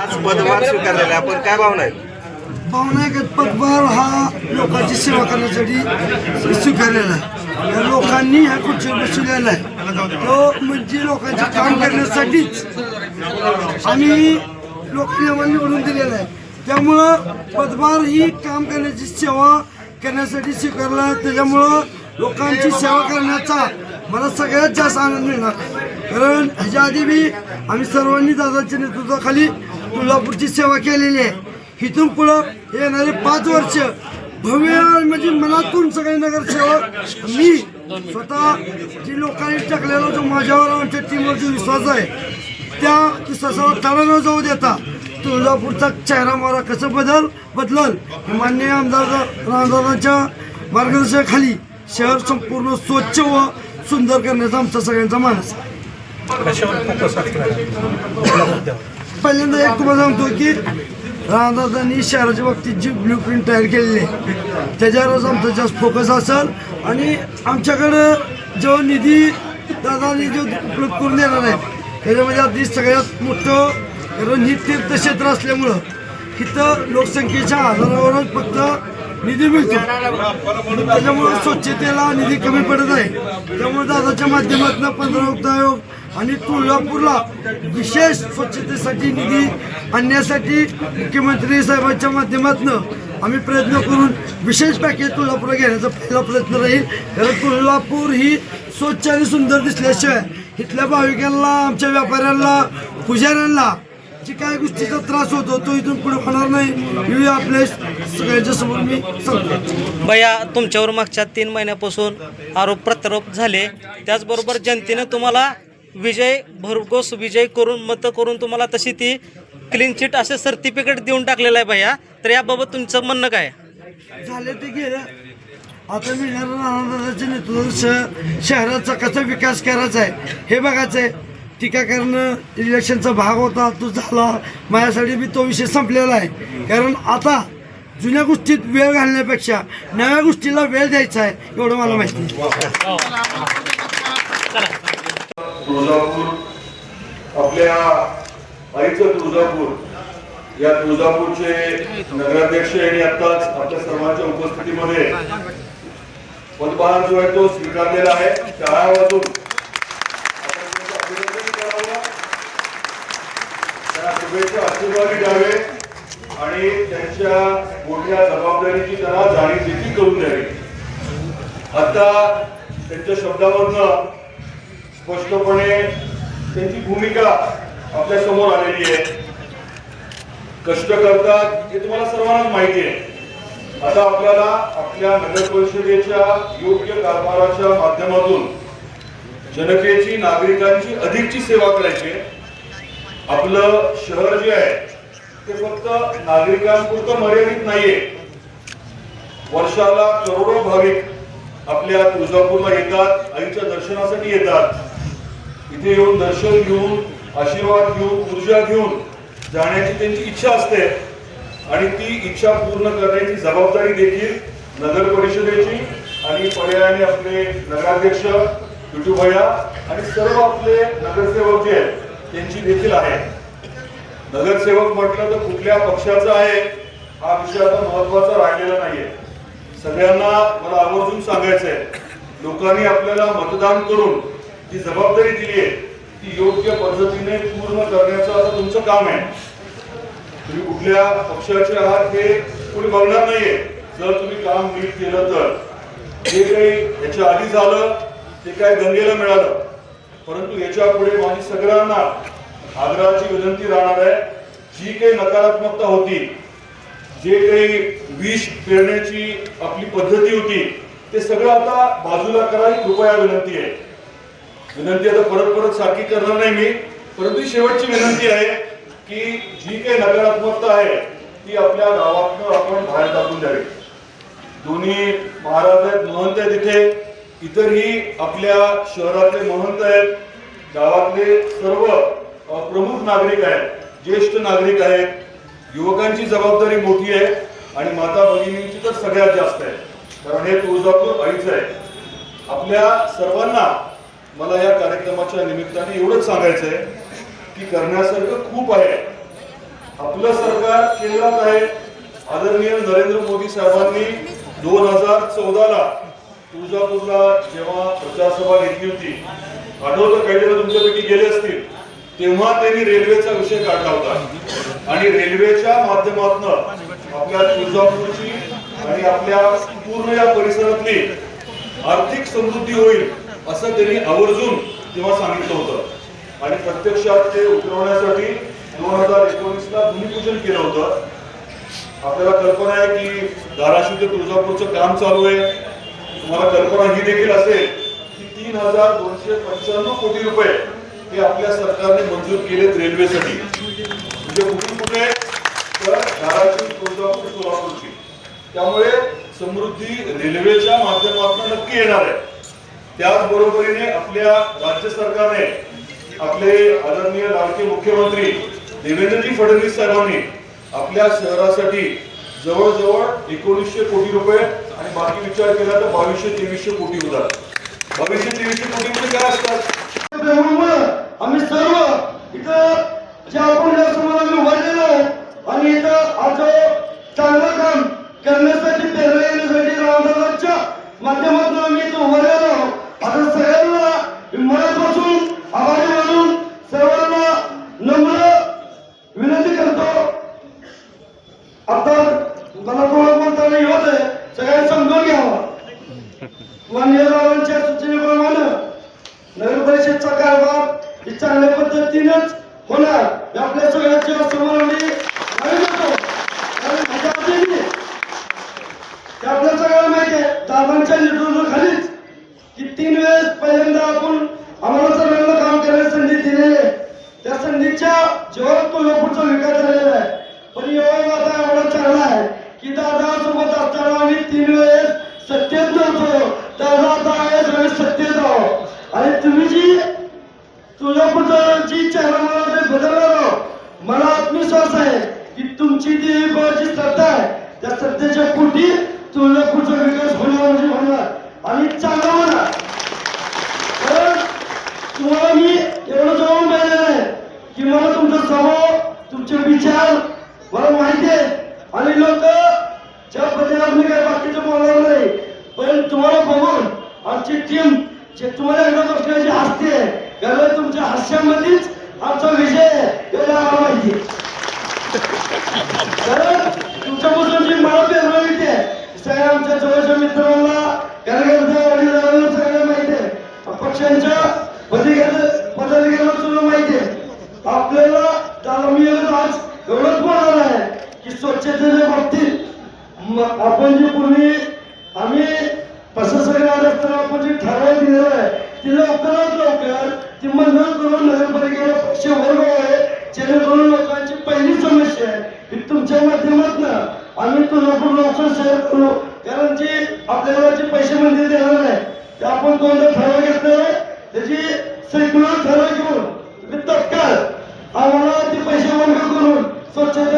आज पदभार स्वीकारलेला आहे. आपण काय भावना आहे भावना आहे का? पदभार हा लोकांची सेवा करण्यासाठी स्वीकारलेला आहे. या लोकांनी ह्या खुर्चीवर बसवलेला आहे? तो म्हणजे लोकांचे काम करण्यासाठीच आम्ही लोकांनी निवडून दिलेला आहे. त्यामुळं पदभार ही काम करण्याची सेवा करण्यासाठी स्वीकारला आहे. त्याच्यामुळं लोकांची सेवा करण्याचा मला सगळ्यात जास्त आनंद मिळणार. कारण ह्याच्या आधी बी आम्ही सर्वांनी दादाच्या नेतृत्वाखाली तुळजापूरची सेवा केलेली आहे. इथून पुढं येणारे पाच वर्ष भव्य म्हणजे मनातून सगळे नगरसेवक मी स्वतः जी लोकांनी टाकलेला जो माझ्यावर आमच्या टीमवर जो विश्वास आहे. त्या विश्वासावर तडा न जाऊ देता तुळजापूरचा चेहरा मारा कसं बदल बदलल? हे मान्य आमदार रामदादांच्या मार्गदर्शनाखाली शहर संपूर्ण स्वच्छ व सुंदर करण्याचा आमचा सगळ्यांचा मानस आहे. पहिल्यांदा एक तुम्हाला सांगतो की रामदासांनी शहराच्या बाबतीत जी ब्ल्यू प्रिंट तयार केलेली आहे त्याच्यावरच आमचा जास्त फोकस असेल. आणि आमच्याकडं जो निधी दादानी जो उपलब्ध करून देणार आहे त्याच्यामध्ये आधी सगळ्यात मोठं कारण ही तीर्थक्षेत्र असल्यामुळं इथं लोकसंख्येच्या आधारावरच फक्त निधी मिळतो. त्याच्यामुळे स्वच्छतेला निधी कमी पडत आहे. त्यामुळे दादाच्या माध्यमातून पंधरा उक्त आयोग आणि तुळजापूरला विशेष स्वच्छतेसाठी निधी आणण्यासाठी मुख्यमंत्री साहेबांच्या माध्यमातून आम्ही प्रयत्न करून विशेष पॅकेज तुळजापूरला घेण्याचा पहिला प्रयत्न राहील. कारण तुळजापूर ही स्वच्छ आणि सुंदर दिसल्याशिवाय इथल्या भाविकांना आमच्या व्यापाऱ्यांना पुजाऱ्यांना जी काय गोष्टीचा त्रास होतो तो इथून पुढे होणार नाही. हे आपल्या सगळ्यांच्या समोर. मी सांगतो. बया तुमच्यावर मागच्या तीन महिन्यापासून आरोप प्रत्यारोप झाले. त्याचबरोबर जनतेनं तुम्हाला विजय भरघोस विजय करून मतं करून तुम्हाला तशी ती क्लीन चिट असे सर्टिफिकेट देऊन टाकलेलं आहे भैया. तर याबाबत तुमचं म्हणणं काय? झाले ते गेलं आता नेतृत्वात श- शहराचा कसा विकास करायचा आहे हे बघायचं आहे. टीका करणं इलेक्शनचा भाग होता तो झाला. माझ्यासाठी बी तो विषय संपलेला आहे. कारण आता जुन्या गोष्टीत वेळ घालण्यापेक्षा नव्या गोष्टीला वेळ द्यायचा आहे एवढं मला माहिती तुळजापूर आपल्या आईचं तुळजापूर. या तुळजापूरचे नगराध्यक्ष आणि आताच आपल्या सर्वांच्या उपस्थितीमध्ये पदभार जो आहे तो स्वीकारलेला आहे. शाळावातून आपण त्यांचं अभिनंदन करावं त्यांना आशीर्वादी द्यावे आणि त्यांच्या मोठ्या जबाबदारीची त्यांना जाणीव देखील करून द्यावी. आता त्यांच्या शब्दामधनं स्पष्टपणे त्यांची भूमिका आपल्यासमोर आलेली आहे. कष्ट करतात हे तुम्हाला सर्वांनाच माहिती आहे. आता आपल्याला आपल्या नगर परिषदेच्या योग्य कारभाराच्या माध्यमातून जनतेची नागरिकांची अधिकची सेवा करायची आहे. आपलं शहर जे आहे ते फक्त नागरिकांपुरतं मर्यादित नाहीये. वर्षाला करोडो भाविक आपल्या तुळजापूरला येतात आईच्या दर्शनासाठी येतात. इथे येऊन दर्शन घेऊन आशीर्वाद घेऊन ऊर्जा घेऊन जाण्याची त्यांची इच्छा असते. आणि ती इच्छा पूर्ण करण्याची जबाबदारी देखील नगर परिषदेची आणि पर्यायाने आपले नगराध्यक्ष विठूभैया आणि सर्व आपले नगरसेवक जे आहेत त्यांची देखील आहे. नगरसेवक म्हटलं तर कुठल्या पक्षाचा आहे हा विषय आता महत्त्वाचा राहिलेला नाहीये. सगळ्यांना मला आवर्जून सांगायचं आहे लोकांनी आपल्याला मतदान करून जी जबाबदारी दिली आहे ती योग्य पद्धतीने पूर्ण करण्याचं आता तुमचं काम आहे. तुम्ही कुठल्या पक्षाचे आहात हे कोणी बघणार नाहीये. जर तुम्ही काम नीट केलं तर. जे काही याच्या आधी झालं ते काय गंगेला मिळालं. परंतु याच्यापुढे माझी सगळ्यांना आग्रहाची विनंती राहणार आहे. जी काही नकारात्मकता होती जे काही विष पेरण्याची आपली पद्धती होती ते सगळं आता बाजूला करा ही कृपया विनंती आहे. विनंती आता परत परत सारखी करणार नाही मी परंतु शेवटची विनंती आहे की जी काही नकारात्मकता आहे ती आपल्या गावातनं आपण बाहेर टाकून द्यावी. दोन्ही महाराज आहेत महंत आहेत तिथे इतरही आपल्या शहरातले महंत आहेत गावातले सर्व प्रमुख नागरिक आहेत ज्येष्ठ नागरिक आहेत युवकांची जबाबदारी मोठी आहे आणि माता भगिनींची तर सगळ्यात जास्त आहे. कारण हे तुळजापूर आईचं आहे. आपल्या सर्वांना मला या कार्यक्रमाच्या निमित्ताने एवढंच सांगायचं आहे की करण्यासारखं खूप आहे. आपलं सरकार केंद्रात आहे. आदरणीय नरेंद्र मोदी साहेबांनी दोन हजार चौदाला तुळजापूरला जेव्हा प्रचारसभा घेतली होती आठवतं काही जण तुमच्यापैकी गेले असतील तेव्हा त्यांनी रेल्वेचा विषय काढला होता. आणि रेल्वेच्या माध्यमातून आपल्या तुळजापूरची आणि आपल्या पूर्ण या परिसरातली आर्थिक समृद्धी होईल असं त्यांनी आवर्जून तेव्हा सांगितलं होतं. आणि प्रत्यक्षात ते उतरवण्यासाठी दोन हजार एकोणीसला भूमिपूजन केलं होतं. आपल्याला कल्पना आहे की धाराशिव ते तुळजापूरचं काम चालू आहे. तुम्हाला कल्पना ही देखील असेल की तीन हजार दोनशे पंच्याण्णव कोटी रुपये हे आपल्या सरकारने मंजूर केलेत रेल्वेसाठी. म्हणजे कुठून कुठे? तर धाराशिव तुळजापूर सोलापूरची. त्यामुळे समृद्धी रेल्वेच्या माध्यमातून नक्की येणार आहे. त्याचबरोबरीने आपल्या राज्य सरकारने आपले आदरणीय लाडके मुख्यमंत्री देवेंद्रजी फडणवीस साहेबांनी आपल्या शहरासाठी जवळजवळ एकोणीसशे कोटी रुपये आणि बाकी विचार केला तर बावीसशे तेवीसशे कोटी होतात. बावीसशे तेवीसशे कोटी म्हणजे काय असतात प्रेमामुळं आम्ही सर्व इथं जे आपण या समोर आम्ही उभारलेलो आहोत आणि इथं आज चांगलं काम करण्यासाठी प्रेरणा येण्यासाठी रामदासांच्या माध्यमातून आम्ही इथं उभारलेलो आहोत आता सगळ्यांना मी मनापासून आभारी मानून सर्वांना नम्र विनंती करतो आता मला थोडं बोलताना येत आहे सगळ्यांनी समजून घ्यावं मान्य रावांच्या सूचनेप्रमाणे नगर परिषदचा कारभार ही चांगल्या पद्धतीनेच होणार हे आपल्या सगळ्यांच्या पोटी तुळजापूरचा विकास होणार म्हणजे होणार. आणि चांगला होणार कारण तुम्हाला मी एवढं जवळ पाहिलेलं आहे की मला तुमचा स्वभाव तुमचे विचार मला माहिती आहे. आणि लोक ज्या पद्धतीने मी काय बाकीचं बोलणार नाही पण तुम्हाला बघून आमची टीम जे तुम्हाला एकदा बसण्याची हसते आहे कारण तुमच्या हास्यामध्येच आमचा विजय आहे एवढं आम्हाला माहिती आहे कारण तुमच्यापासून जी मला प्रेरणा मिळते सगळ्या आमच्या जवळच्या मित्रांना कार्यकर्त्या वडीलधाऱ्यांना सगळ्यांना माहिती आहे पक्षांच्या पदाधिकारी पदाधिकाऱ्यांना सुद्धा माहिती आहे. आपल्याला त्याला मी आज एवढंच बोलणार आहे की स्वच्छतेच्या बाबतीत आपण जे पूर्वी आम्ही प्रशासक असताना आपण जे ठराव दिलेला आहे ते लवकरात सेक्युलर ठरवून घेऊन तत्काळ आम्हाला ते पैसे वर्ग करून स्वच्छता